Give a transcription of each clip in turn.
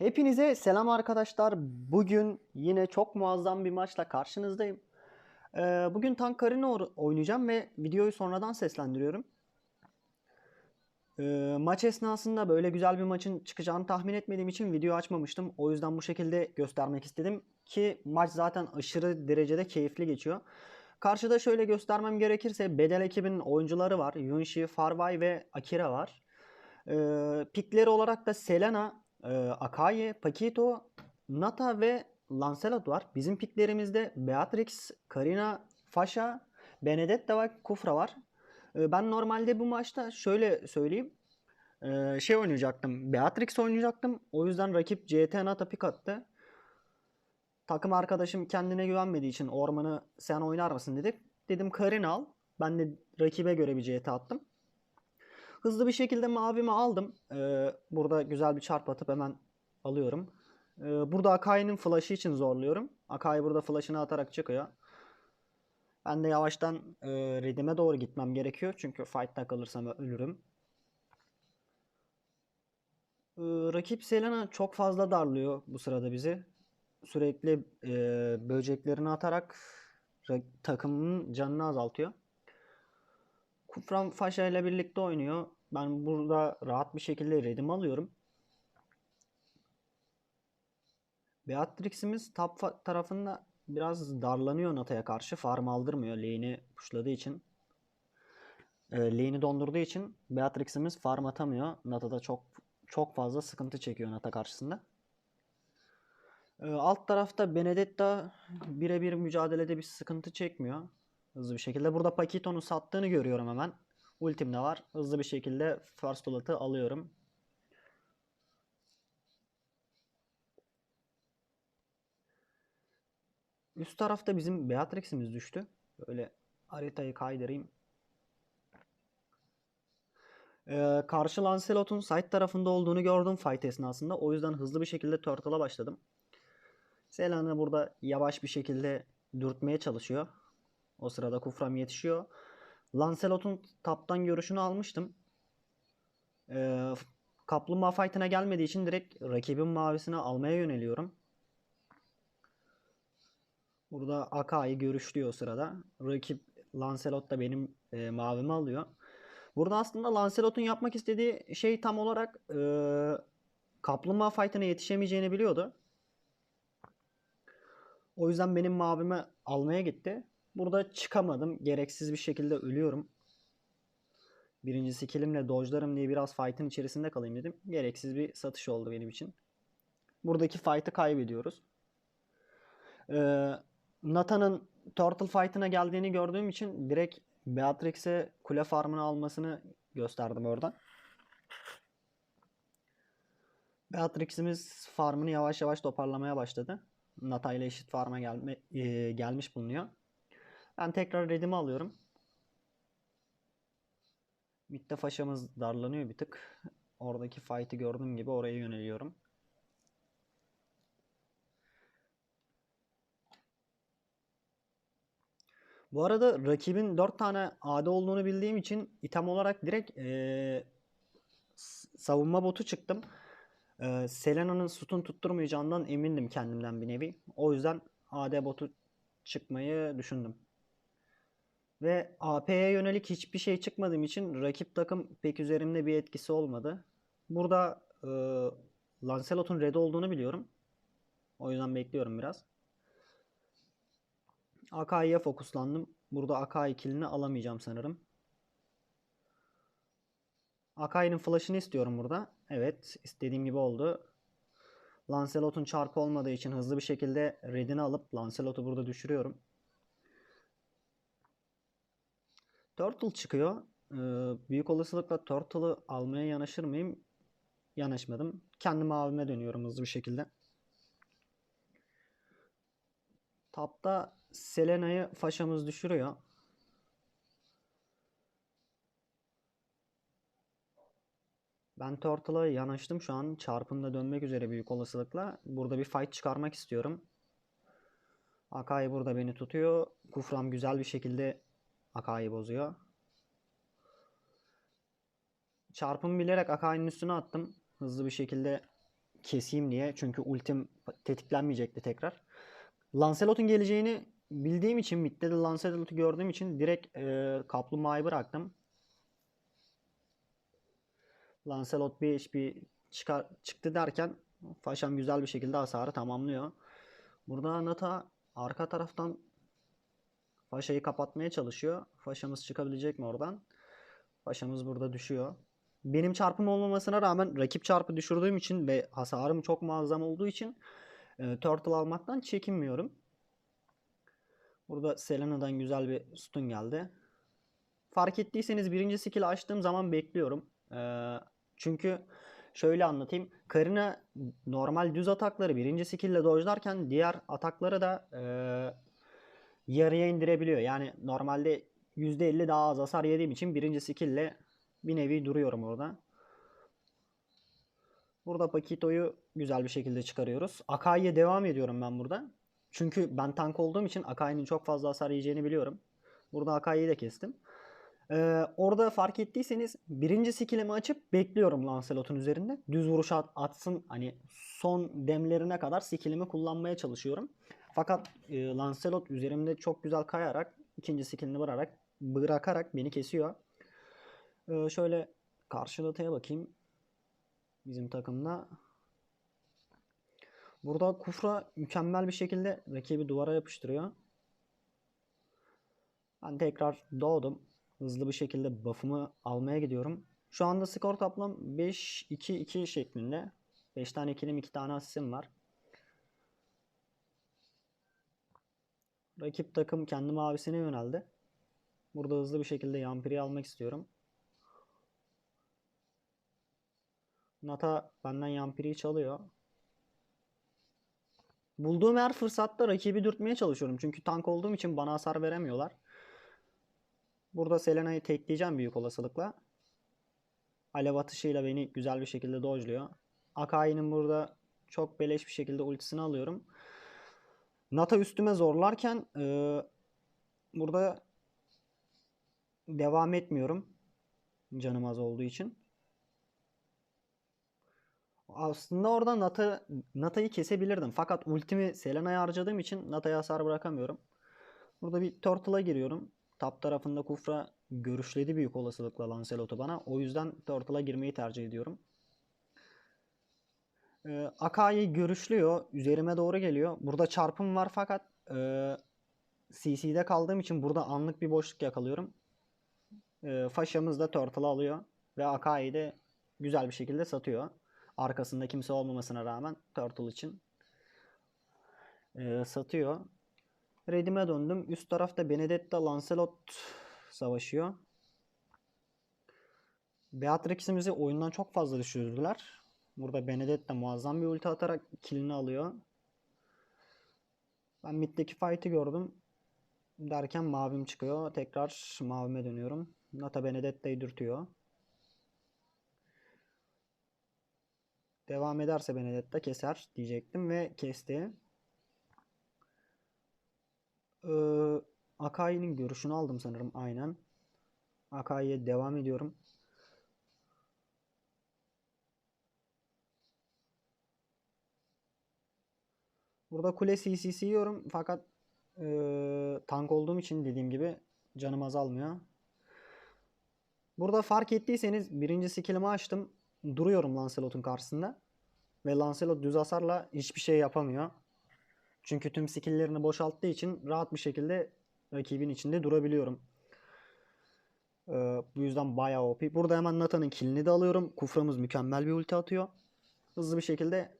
Hepinize selam arkadaşlar. Bugün yine çok muazzam bir maçla karşınızdayım. Ee, bugün Tank Karina oynayacağım ve videoyu sonradan seslendiriyorum. Ee, maç esnasında böyle güzel bir maçın çıkacağını tahmin etmediğim için video açmamıştım. O yüzden bu şekilde göstermek istedim ki maç zaten aşırı derecede keyifli geçiyor. Karşıda şöyle göstermem gerekirse Bedel ekibinin oyuncuları var. Yunshi, Farvay ve Akira var. Ee, pikleri olarak da Selena, e, Akai, Paquito, Nata ve Lancelot var. Bizim piklerimizde Beatrix, Karina, Fasha, Benedetta ve Kufra var. Ee, ben normalde bu maçta şöyle söyleyeyim. Ee, şey oynayacaktım. Beatrix oynayacaktım. O yüzden rakip CT Nata pik attı. Takım arkadaşım kendine güvenmediği için ormanı sen oynar mısın dedi. Dedim Karina al. Ben de rakibe göre bir CT attım. Hızlı bir şekilde mavimi aldım. Ee, güzel bir çarp atıp hemen alıyorum. Ee, burada Akai'nin flash'ı için zorluyorum. Akai burada flash'ını atarak çıkıyor. Ben de yavaştan e, redime doğru gitmem gerekiyor. Çünkü fight'ta kalırsam ölürüm. Ee, rakip Selena çok fazla darlıyor bu sırada bizi. Sürekli e, böceklerini atarak ra- takımın canını azaltıyor. Kufran Faşa ile birlikte oynuyor. Ben burada rahat bir şekilde redim alıyorum. Beatrix'imiz top tarafında biraz darlanıyor Nata'ya karşı. Farm aldırmıyor lane'i pushladığı için. E, lane'i dondurduğu için Beatrix'imiz farm atamıyor. Nata da çok çok fazla sıkıntı çekiyor Nata karşısında. E, alt tarafta Benedetta birebir mücadelede bir sıkıntı çekmiyor. Hızlı bir şekilde. Burada Paquito'nun sattığını görüyorum hemen. Ultim de var. Hızlı bir şekilde First Blood'ı alıyorum. Üst tarafta bizim Beatrix'imiz düştü. Böyle haritayı kaydırayım. Ee, karşı Lancelot'un side tarafında olduğunu gördüm fight esnasında. O yüzden hızlı bir şekilde Turtle'a başladım. Selena burada yavaş bir şekilde dürtmeye çalışıyor. O sırada Kufram yetişiyor. Lancelot'un taptan görüşünü almıştım. Ee, Kaplumbağa fight'ına gelmediği için direkt rakibin mavisini almaya yöneliyorum. Burada Akai görüşlüyor o sırada. Rakip Lancelot da benim e, mavimi alıyor. Burada aslında Lancelot'un yapmak istediği şey tam olarak e, Kaplumbağa fight'ına yetişemeyeceğini biliyordu. O yüzden benim mavimi almaya gitti. Burada çıkamadım. Gereksiz bir şekilde ölüyorum. Birinci skillimle dodge'larım diye biraz fight'ın içerisinde kalayım dedim. Gereksiz bir satış oldu benim için. Buradaki fight'ı kaybediyoruz. Ee, Nathan'ın Turtle fight'ına geldiğini gördüğüm için direkt Beatrix'e kule farmını almasını gösterdim orada. Beatrix'imiz farmını yavaş yavaş toparlamaya başladı. Nata ile eşit farma gelme, e, gelmiş bulunuyor. Ben tekrar redimi alıyorum. Mid'de faşamız darlanıyor bir tık. Oradaki fight'ı gördüğüm gibi oraya yöneliyorum. Bu arada rakibin 4 tane AD olduğunu bildiğim için item olarak direkt eee, s- savunma botu çıktım. Eee, Selena'nın sütun tutturmayacağından emindim kendimden bir nevi. O yüzden AD botu çıkmayı düşündüm. Ve AP'ye yönelik hiçbir şey çıkmadığım için rakip takım pek üzerimde bir etkisi olmadı. Burada eee Lancelot'un red olduğunu biliyorum. O yüzden bekliyorum biraz. Akai'ye fokuslandım. Burada Akai killini alamayacağım sanırım. Akai'nin flash'ını istiyorum burada. Evet, istediğim gibi oldu. Lancelot'un çarpı olmadığı için hızlı bir şekilde redini alıp Lancelot'u burada düşürüyorum. Turtle çıkıyor. Ee, büyük olasılıkla Turtle'ı almaya yanaşır mıyım? Yanaşmadım. Kendi mavime dönüyorum hızlı bir şekilde. Tapta Selena'yı faşamız düşürüyor. Ben Turtle'a yanaştım şu an. Çarpımda dönmek üzere büyük olasılıkla. Burada bir fight çıkarmak istiyorum. Akai burada beni tutuyor. Kufram güzel bir şekilde Akai'yi bozuyor. Çarpımı bilerek Akai'nin üstüne attım. Hızlı bir şekilde keseyim diye. Çünkü ultim tetiklenmeyecekti tekrar. Lancelot'un geleceğini bildiğim için, midde de Lancelot'u gördüğüm için direkt e, kaplumbağayı bıraktım. Lancelot bir HP çıkar, çıktı derken Faşam güzel bir şekilde hasarı tamamlıyor. Burada Nata arka taraftan Faşa'yı kapatmaya çalışıyor. Faşa'mız çıkabilecek mi oradan? Faşa'mız burada düşüyor. Benim çarpım olmamasına rağmen rakip çarpı düşürdüğüm için ve hasarım çok muazzam olduğu için e, Turtle almaktan çekinmiyorum. Burada Selena'dan güzel bir stun geldi. Fark ettiyseniz birinci skill açtığım zaman bekliyorum. Ee, çünkü şöyle anlatayım. Karina normal düz atakları birinci skill ile dojlarken diğer atakları da e, yarıya indirebiliyor. Yani normalde %50 daha az hasar yediğim için birinci skill ile bir nevi duruyorum orada. Burada Pakito'yu güzel bir şekilde çıkarıyoruz. Akai'ye devam ediyorum ben burada. Çünkü ben tank olduğum için Akai'nin çok fazla hasar yiyeceğini biliyorum. Burada Akai'yi de kestim. Ee, orada fark ettiyseniz birinci skillimi açıp bekliyorum Lancelot'un üzerinde. Düz vuruş at, atsın hani son demlerine kadar skillimi kullanmaya çalışıyorum. Fakat e, Lancelot üzerimde çok güzel kayarak ikinci skillini bırakarak, bırakarak beni kesiyor. Ee, şöyle karşı dataya bakayım. Bizim takımda. Burada Kufra mükemmel bir şekilde rakibi duvara yapıştırıyor. Ben tekrar doğdum. Hızlı bir şekilde buff'ımı almaya gidiyorum. Şu anda skor toplam 5-2-2 şeklinde. 5 tane kilim 2 tane asistim var. Rakip takım kendi mavisine yöneldi. Burada hızlı bir şekilde Yampiri'yi almak istiyorum. Nata benden Yampiri'yi çalıyor. Bulduğum her fırsatta rakibi dürtmeye çalışıyorum. Çünkü tank olduğum için bana hasar veremiyorlar. Burada Selena'yı tekleyeceğim büyük olasılıkla. Alev atışıyla beni güzel bir şekilde dojluyor. Akai'nin burada çok beleş bir şekilde ultisini alıyorum. Nata üstüme zorlarken e, burada devam etmiyorum. Canım az olduğu için. Aslında orada Nata, Nata'yı kesebilirdim. Fakat ultimi Selena'ya harcadığım için Nata'ya hasar bırakamıyorum. Burada bir Turtle'a giriyorum. Top tarafında Kufra görüşledi büyük olasılıkla Lancelot'u bana. O yüzden Turtle'a girmeyi tercih ediyorum. Ee, Akai görüşlüyor. Üzerime doğru geliyor. Burada çarpım var fakat e, CC'de kaldığım için burada anlık bir boşluk yakalıyorum. E, Faşamız da Turtle'ı alıyor. Ve Akai de güzel bir şekilde satıyor. Arkasında kimse olmamasına rağmen Turtle için e, satıyor. Redim'e döndüm. Üst tarafta Benedetta Lancelot savaşıyor. Beatrix'imizi oyundan çok fazla düşürdüler. Burada Benedetta muazzam bir ulti atarak killini alıyor. Ben middeki fight'ı gördüm. Derken mavim çıkıyor. Tekrar mavime dönüyorum. Nata Benedetta'yı dürtüyor. Devam ederse Benedetta keser diyecektim ve kesti. Ee, Akai'nin görüşünü aldım sanırım aynen. Akai'ye devam ediyorum. Burada kule CCC yiyorum fakat e, tank olduğum için dediğim gibi canım azalmıyor. Burada fark ettiyseniz birinci skillimi açtım. Duruyorum Lancelot'un karşısında. Ve Lancelot düz hasarla hiçbir şey yapamıyor. Çünkü tüm skill'lerini boşalttığı için rahat bir şekilde rakibin içinde durabiliyorum. Ee, bu yüzden bayağı OP. Burada hemen Nathan'ın killini de alıyorum. Kuframız mükemmel bir ulti atıyor. Hızlı bir şekilde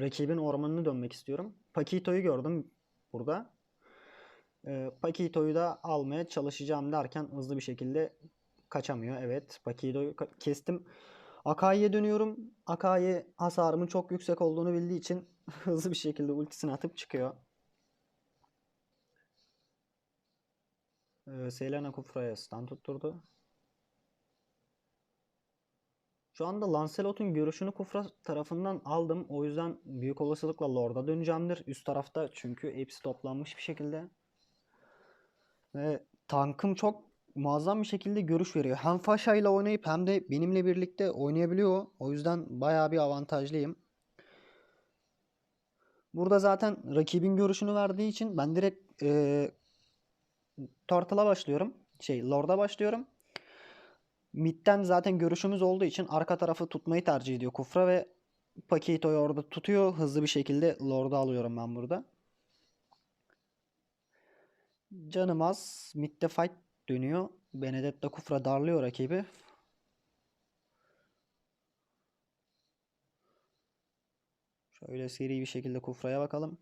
rakibin ormanını dönmek istiyorum. Pakito'yu gördüm burada. Ee, Pakito'yu da almaya çalışacağım derken hızlı bir şekilde kaçamıyor. Evet Pakito'yu kestim. Akai'ye dönüyorum. Akai hasarımın çok yüksek olduğunu bildiği için hızlı bir şekilde ultisini atıp çıkıyor. Ee, Selena Kufra'ya stun tutturdu. Şu anda Lancelot'un görüşünü Kufra tarafından aldım. O yüzden büyük olasılıkla Lord'a döneceğimdir. Üst tarafta çünkü hepsi toplanmış bir şekilde. Ve tankım çok muazzam bir şekilde görüş veriyor. Hem Fasha ile oynayıp hem de benimle birlikte oynayabiliyor. O yüzden bayağı bir avantajlıyım. Burada zaten rakibin görüşünü verdiği için ben direkt e, Turtle'a başlıyorum. Şey Lord'a başlıyorum. Mid'den zaten görüşümüz olduğu için arka tarafı tutmayı tercih ediyor Kufra ve Pakito'yu orada tutuyor. Hızlı bir şekilde Lord'u alıyorum ben burada. Canım az. Mid'de fight dönüyor. Benedetta Kufra darlıyor rakibi. Şöyle seri bir şekilde Kufra'ya bakalım.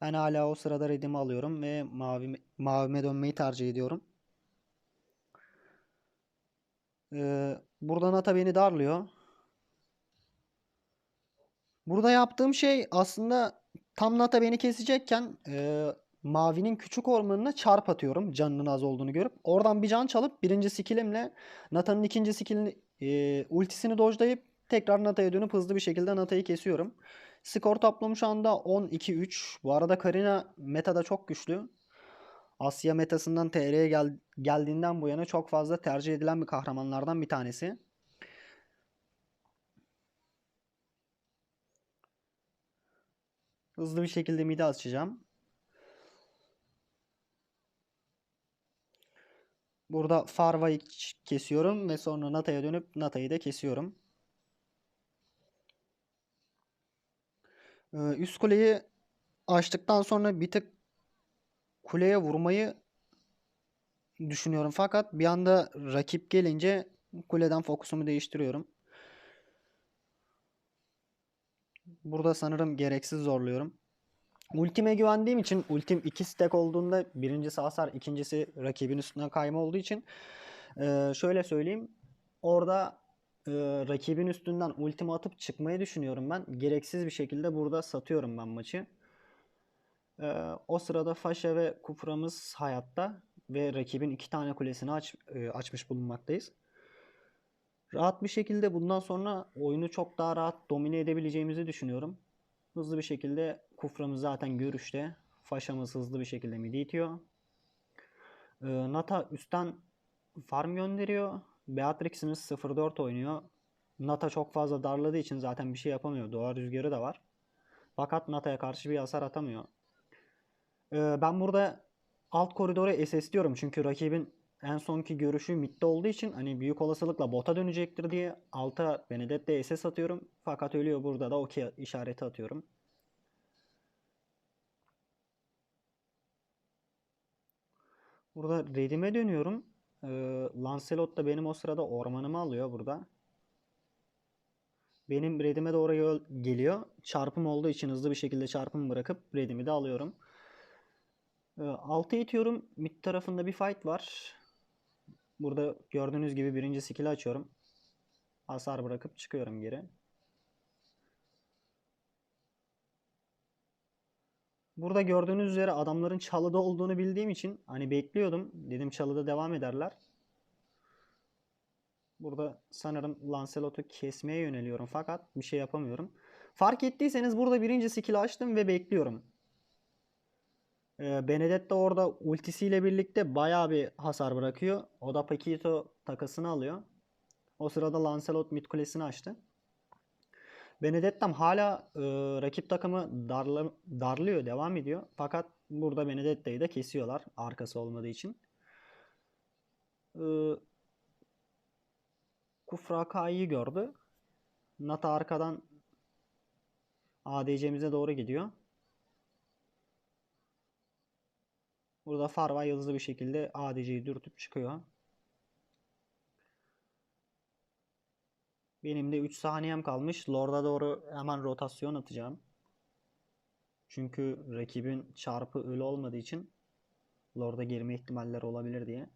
Ben hala o sırada redimi alıyorum ve mavi, mavime dönmeyi tercih ediyorum. Ee, burada Nata beni darlıyor. Burada yaptığım şey aslında tam Nata beni kesecekken e, mavinin küçük ormanına çarp atıyorum canının az olduğunu görüp. Oradan bir can çalıp birinci skillimle Nata'nın ikinci skillini e, ultisini dojlayıp tekrar Nata'ya dönüp hızlı bir şekilde Nata'yı kesiyorum. Skor toplum şu anda 12-3. Bu arada Karina metada çok güçlü. Asya metasından TR'ye gel geldiğinden bu yana çok fazla tercih edilen bir kahramanlardan bir tanesi. Hızlı bir şekilde midi açacağım. Burada Farva'yı kesiyorum ve sonra Nata'ya dönüp Nata'yı da kesiyorum. Ee, üst kuleyi açtıktan sonra bir tık kuleye vurmayı düşünüyorum. Fakat bir anda rakip gelince kuleden fokusumu değiştiriyorum. Burada sanırım gereksiz zorluyorum. Ultime güvendiğim için ultim 2 stack olduğunda birincisi hasar, ikincisi rakibin üstüne kayma olduğu için e, şöyle söyleyeyim. Orada e, rakibin üstünden ultimi atıp çıkmayı düşünüyorum ben. Gereksiz bir şekilde burada satıyorum ben maçı. E, o sırada Faşa ve Kufra'mız hayatta ve rakibin iki tane kulesini aç, e, açmış bulunmaktayız. Rahat bir şekilde bundan sonra oyunu çok daha rahat domine edebileceğimizi düşünüyorum. Hızlı bir şekilde Kufra'mız zaten görüşte. Faşa'mız hızlı bir şekilde midi itiyor. Ee, Nata üstten farm gönderiyor. Beatrix'imiz 0-4 oynuyor. Nata çok fazla darladığı için zaten bir şey yapamıyor. Doğa rüzgarı da var. Fakat Nata'ya karşı bir hasar atamıyor. Ee, ben burada alt koridoru SS diyorum. Çünkü rakibin en sonki görüşü midde olduğu için hani büyük olasılıkla bota dönecektir diye alta Benedetta SS atıyorum. Fakat ölüyor burada da okey işareti atıyorum. Burada redime dönüyorum. Ee, Lancelot da benim o sırada ormanımı alıyor burada. Benim redime doğru geliyor. Çarpım olduğu için hızlı bir şekilde çarpım bırakıp redimi de alıyorum. Ee, altı itiyorum. Mid tarafında bir fight var. Burada gördüğünüz gibi birinci skill'i açıyorum. Hasar bırakıp çıkıyorum geri. Burada gördüğünüz üzere adamların çalıda olduğunu bildiğim için hani bekliyordum. Dedim çalıda devam ederler. Burada sanırım Lancelot'u kesmeye yöneliyorum fakat bir şey yapamıyorum. Fark ettiyseniz burada birinci skill açtım ve bekliyorum. Ee, Benedetta orada ultisiyle birlikte bayağı bir hasar bırakıyor. O da Paquito takasını alıyor. O sırada Lancelot mid kulesini açtı. Benedetta'm hala e, rakip takımı darla, darlıyor, devam ediyor. Fakat burada Benedetta'yı da kesiyorlar arkası olmadığı için. E, Kufra K'yı gördü. Nata arkadan ADC'mize doğru gidiyor. Burada Farva hızlı bir şekilde ADC'yi dürtüp çıkıyor. Benim de 3 saniyem kalmış. Lord'a doğru hemen rotasyon atacağım. Çünkü rakibin çarpı ölü olmadığı için Lord'a girme ihtimalleri olabilir diye.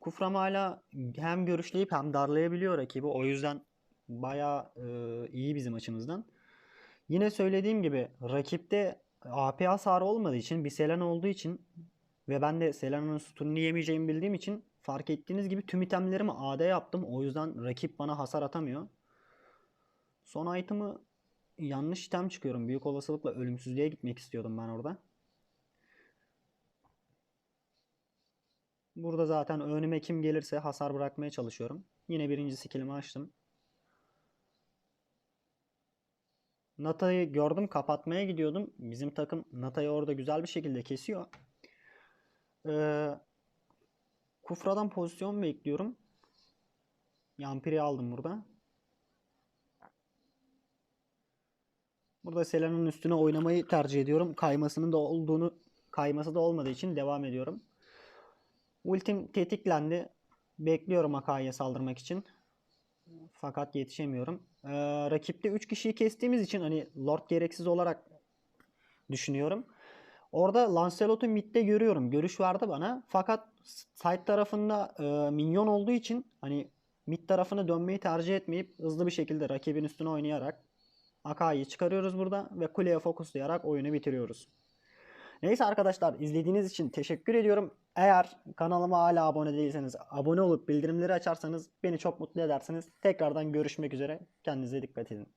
Kufram hala hem görüşleyip hem darlayabiliyor rakibi. O yüzden baya e, iyi bizim açımızdan. Yine söylediğim gibi rakipte AP hasarı olmadığı için bir Selen olduğu için ve ben de Selena'nın sütununu yemeyeceğimi bildiğim için fark ettiğiniz gibi tüm itemlerimi AD yaptım. O yüzden rakip bana hasar atamıyor. Son item'ı yanlış item çıkıyorum. Büyük olasılıkla ölümsüzlüğe gitmek istiyordum ben orada. Burada zaten önüme kim gelirse hasar bırakmaya çalışıyorum. Yine birinci skillimi açtım. Nata'yı gördüm kapatmaya gidiyordum. Bizim takım Nata'yı orada güzel bir şekilde kesiyor. Ee, Kufra'dan pozisyon bekliyorum. Yampiri aldım burada. Burada Selena'nın üstüne oynamayı tercih ediyorum. Kaymasının da olduğunu kayması da olmadığı için devam ediyorum. Ultim tetiklendi. Bekliyorum Akai'ye saldırmak için. Fakat yetişemiyorum. Ee, rakipte 3 kişiyi kestiğimiz için hani Lord gereksiz olarak düşünüyorum. Orada Lancelot'u midde görüyorum. Görüş vardı bana. Fakat side tarafında e, minyon olduğu için hani mid tarafına dönmeyi tercih etmeyip hızlı bir şekilde rakibin üstüne oynayarak Akai'yi çıkarıyoruz burada ve kuleye fokuslayarak oyunu bitiriyoruz. Neyse arkadaşlar izlediğiniz için teşekkür ediyorum. Eğer kanalıma hala abone değilseniz abone olup bildirimleri açarsanız beni çok mutlu edersiniz. Tekrardan görüşmek üzere. Kendinize dikkat edin.